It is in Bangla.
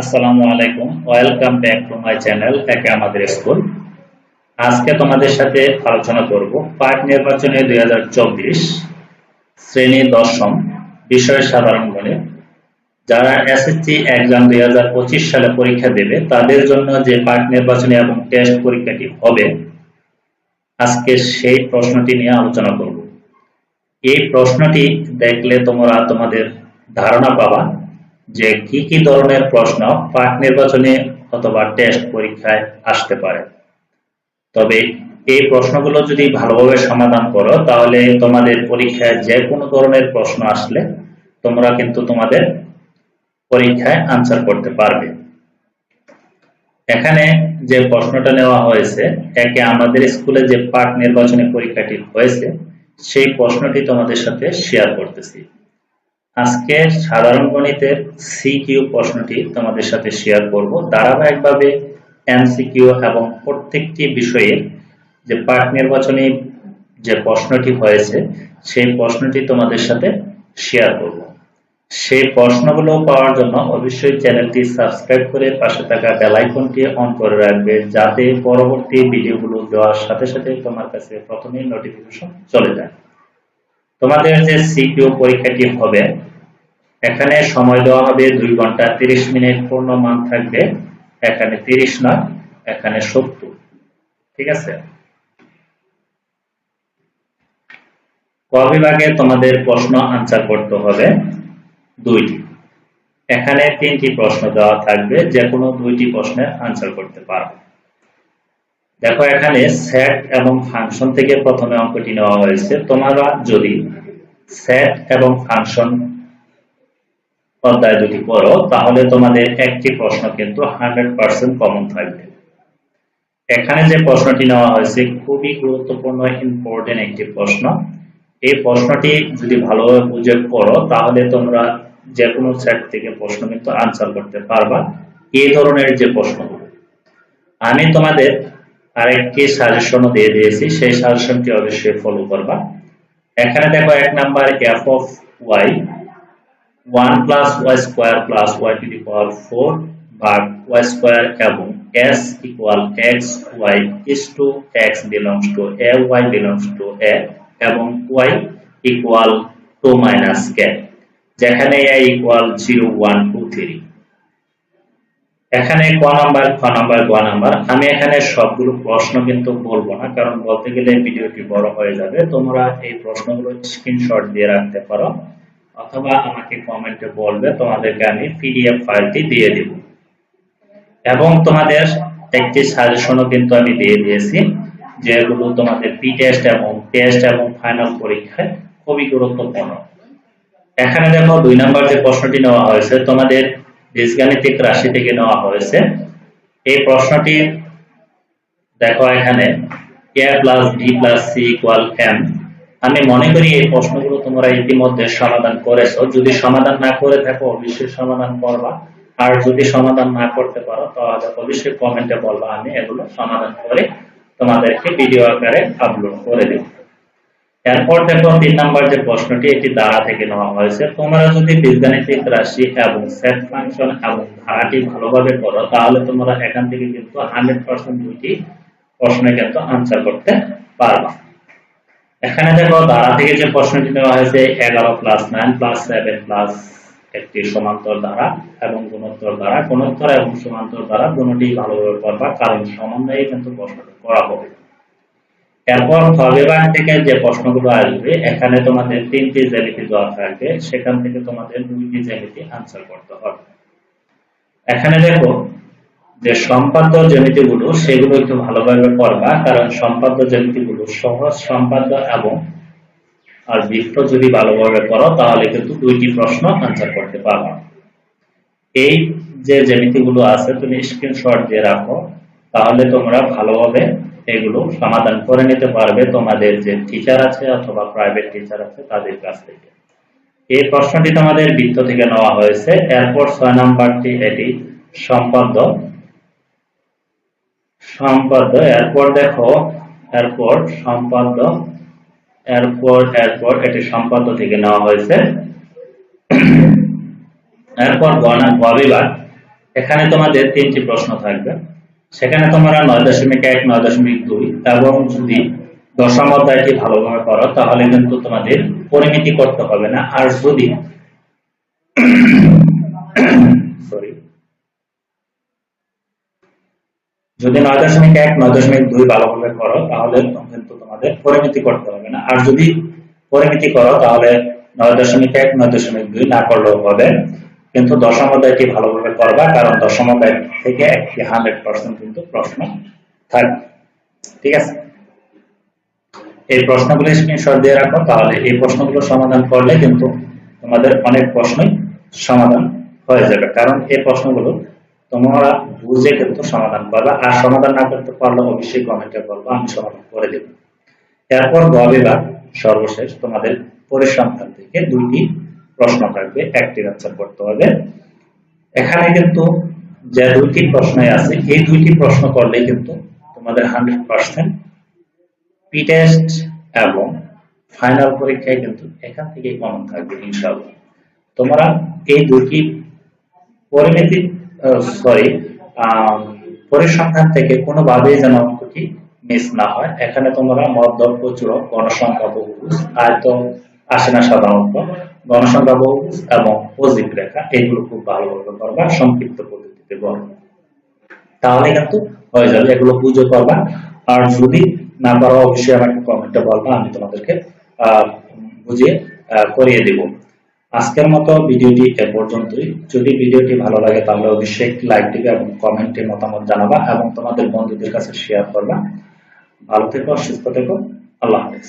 আসসালামু আলাইকুম। Welcome back to my channel একে আমাদের স্কুল। আজকে তোমাদের সাথে আলোচনা করব পার্ট নির্বাচনে দুই শ্রেণি দশম, বিষয় সাধারণ গণিত। যারা এসএসসি এক্সাম দুই সালে পরীক্ষা দেবে, তাদের জন্য যে পার্ট নির্বাচনী এবং টেস্ট পরীক্ষাটি হবে, আজকে সেই প্রশ্নটি নিয়ে আলোচনা করব। এই প্রশ্নটি দেখলে তোমরা তোমাদের ধারণা পাবা। যে কি কি ধরনের প্রশ্ন পাঠ নির্বাচনে অথবা টেস্ট পরীক্ষায় আসতে পারে। তবে এই প্রশ্নগুলো যদি ভালোভাবে সমাধান করো, তাহলে তোমাদের পরীক্ষায় যে কোনো ধরনের প্রশ্ন আসলে তোমরা কিন্তু তোমাদের পরীক্ষায় আনসার করতে পারবে। এখানে যে প্রশ্নটা নেওয়া হয়েছে, একে আমাদের স্কুলে যে পাঠ নির্বাচনী পরীক্ষাটি হয়েছে, সেই প্রশ্নটি তোমাদের সাথে শেয়ার করতেছি। আজকে সাধারণ গণিতের সিকিউ প্রশ্নটি তোমাদের সাথে শেয়ার করব। ধারাবাহিকভাবে এমসিকিউ এবং প্রত্যেকটি বিষয়ে যে পাঠ নির্বাচনী যে প্রশ্নটি হয়েছে, সেই প্রশ্নটি তোমাদের সাথে শেয়ার করব। সেই প্রশ্নগুলো পাওয়ার জন্য অবশ্যই চ্যানেলটি সাবস্ক্রাইব করে পাশে থাকা বেল আইকনটি অন করে রাখবে, যাতে পরবর্তী ভিডিওগুলো দেওয়ার সাথে সাথে তোমার কাছে প্রথমেই নোটিফিকেশন চলে যায়। তোমাদের যে সিকিউ পরীক্ষাটি হবে, এখানে সময় দেওয়া হবে দুই ঘণ্টা তিরিশ মিনিট, পূর্ণ মান থাকবে এখানে তিরিশ না, এখানে সত্তর। ঠিক আছে? ক বিভাগে তোমাদের প্রশ্ন আনসার করতে হবে দুইটি। এখানে তিনটি প্রশ্ন দেওয়া থাকবে যে কোনো দুইটি প্রশ্নের আনসার করতে পারবে। দেখো, এখানে সেট এবং ফাংশন থেকে প্রথমে অঙ্কটি নেওয়া হয়েছে। তোমরা যদি সেট এবং ফাংশন অধ্যায় দুটি পড়ো তাহলে তোমাদের একটি প্রশ্ন কিন্তু হান্ড্রেড পার্সেন্ট কমন থাকবে। এখানে যে প্রশ্নটি নেওয়া হয়েছে, খুবই গুরুত্বপূর্ণ ইম্পর্টেন্ট একটি প্রশ্ন। এই প্রশ্নটি যদি ভালোভাবে বুঝে পড়ো, তাহলে তোমরা যে কোনো সেট থেকে প্রশ্ন কিন্তু আনসার করতে পারবা। এই ধরনের যে প্রশ্নগুলো, আমি তোমাদের আরেকটি সাজেশনও দিয়ে দিয়েছি, সেই সাজেশনটি অবশ্যই ফলো করবা। এখানে দেখো এক number F of Y one plus Y square plus Y to the power four ভাগ ওয়াই স্কোয়ার এবং S equal X Y is to X belongs to A Y belongs to A এবং Y equal to minus K যেখানে A equal zero one two three এখানে ক নাম্বার, খ নাম্বার, গ নাম্বার। আমি এখানে সবগুলো প্রশ্ন কিন্তু বলব না, কারণ বলতে গেলে ভিডিওটি বড় হয়ে যাবে। তোমরা এই প্রশ্নগুলো স্ক্রিনশট দিয়ে রাখতে পারো, অথবা আমাকে কমেন্টে বলবে, তোমাদেরকে আমি পিডিএফ ফাইলটি দিয়ে দেব। এবং তোমাদের একটি সাজেশনও কিন্তু আমি দিয়ে দিয়েছি, যেগুলো তোমাদের পি টেস্ট এবং টেস্ট এবং ফাইনাল পরীক্ষায় খুবই গুরুত্বপূর্ণ। এখানে দেখো দুই নম্বর যে প্রশ্নটি নেওয়া হয়েছে, তোমাদের বীজগাণিতিক রাশি থেকে নেওয়া হয়েছে। এই প্রশ্নটি দেখো এখানে plus plus C equal M আমি মনে করি এই প্রশ্নগুলো তোমরা ইতিমধ্যে সমাধান করেছ। যদি সমাধান না করে থাকো, অবশ্যই সমাধান করবা। আর যদি সমাধান না করতে পারো তাহলে অবশ্যই কমেন্টে বলবা, আমি এগুলো সমাধান করে তোমাদেরকে ভিডিও আকারে আপলোড করে দেব। এরপর দেখো তিন নম্বর যে প্রশ্নটি, এটি দ্বারা থেকে নেওয়া হয়েছে। তোমরা যদি বীজগাণিতিক রাশি এবং সেট ফাংশন এবং ধারাটি ভালোভাবে করো, তাহলে তোমরা এখান থেকে কিন্তু হান্ড্রেড পার্সেন্ট দুইটি প্রশ্নে কিন্তু আনসার করতে পারবা। এখানে দেখো ধারা থেকে যে প্রশ্নটি নেওয়া হয়েছে, এগারো plus nine plus seven plus একটি সমান্তর ধারা এবং গুণোত্তর ধারা গুণোত্তর এবং সমান্তর ধারা দুটি ভালোভাবে করবা, কারণ সমন্বয়ে কিন্তু প্রশ্নটি করা হবে। এরপর বিভাগ থেকে যে প্রশ্নগুলো আসবে, এখানে তোমাদের তিনটি জ্যামিতি দেওয়া থাকবে, সেখান থেকে তোমাদের দুইটি জ্যামিতি আনসার করতে হবে। এখানে দেখো যে সম্পাদ্য জ্যামিতিগুলো, সেগুলো একটু ভালোভাবে করবা কারণ সম্পাদ্য জ্যামিতিগুলো সহজ সম্পাদ্য এবং আর বৃত্ত যদি ভালোভাবে করো তাহলে কিন্তু দুইটি প্রশ্ন আনসার করতে পারবা। এই যে জ্যামিতিগুলো আছে, তুমি স্ক্রিনশট দিয়ে রাখো, তাহলে তোমরা ভালোভাবে এগুলো সমাধান করে নিতে পারবে তোমাদের যে টিচার আছে অথবা প্রাইভেট টিচার আছে তাদের কাছ থেকে। এই প্রশ্নটি তোমাদের বৃত্ত থেকে নেওয়া হয়েছে। এরপর ছয় নাম্বারটি, এটি সম্পাদ্য সম্পাদ্য এরপর দেখো, এরপর সম্পাদ্য এরপর এরপর, এটি সম্পাদ্য থেকে নেওয়া হয়েছে। এরপর গণা বিভাগ এখানে তোমাদের তিনটি প্রশ্ন থাকবে। সেখানে তোমরা নয় দশমিক এক, নয় দশমিক দুই এবং যদি দশম অধ্যায়টি ভালোভাবে করো তাহলে কিন্তু তোমাদের পরিমিতি করতে হবে না। আর যদি যদি নয় দশমিক এক, নয় দশমিক দুই ভালোভাবে করো তাহলে কিন্তু তোমাদের পরিমিতি করতে হবে না। আর যদি পরিমিতি করো, তাহলে নয় দশমিক এক, নয় দশমিক দুই না করলেও হবে। কিন্তু দশম অধ্যায়টি ভালোভাবে করবা? কারণ দশম অধ্যায় থেকে একটি হান্ড্রেড পার্সেন্ট কিন্তু প্রশ্ন থাকবে ঠিক আছে? এই প্রশ্নগুলো স্ক্রিনশট দিয়ে রাখো, তাহলে এই প্রশ্নগুলো সমাধান করলে কিন্তু তোমাদের অনেক প্রশ্নই সমাধান হয়ে যাবে। কারণ এই প্রশ্নগুলো তোমরা বুঝে কিন্তু সমাধান করবে আর সমাধান না করতে পারলে অবশ্যই কমেন্টে বলব, আমি সমাধান করে দেব। এরপর গ বিভাগ সর্বশেষ তোমাদের পরিসংখ্যান থেকে দুইটি প্রশ্ন থাকবে, একটি আনসার করতে হবে। এখানে কিন্তু যে দুইটি প্রশ্নই আছে, এই দুইটি প্রশ্ন করলে কিন্তু তোমাদের হান্ড্রেড পার্সেন্ট পি টেস্ট এবং ফাইনাল পরীক্ষায় কিন্তু এখান থেকে কমন থাকবে তোমরা এই দুটি পরিমিতি সরি পরিসংখ্যান থেকে কোনোভাবেই যেন অঙ্কটি মিস না হয়। এখানে তোমরা মধ্য প্রচুর গণসংখ্যা, বহুভুজ আয়ত আসে না সাধারণত গণসংখ্যা বহুভুজ এবং অজিক রেখা এগুলো খুব ভালোভাবে করবা, সংক্ষিপ্ত পদ্ধতিতে তাহলে কিন্তু হয়ে যাবে, এগুলো বুঝে করবা। আর যদি না পারো, অবশ্যই আমাকে কমেন্টে বলবা, আমি তোমাদেরকে বুঝিয়ে করিয়ে দেব। আজকের মতো ভিডিওটি এ পর্যন্তই। যদি ভিডিওটি ভালো লাগে, তাহলে অবশ্যই লাইক দিবে এবং কমেন্টে মতামত জানাবা এবং তোমাদের বন্ধুদের কাছে শেয়ার করবা। ভালো থেকো, সুস্থ থেকো। আল্লাহ হাফেজ।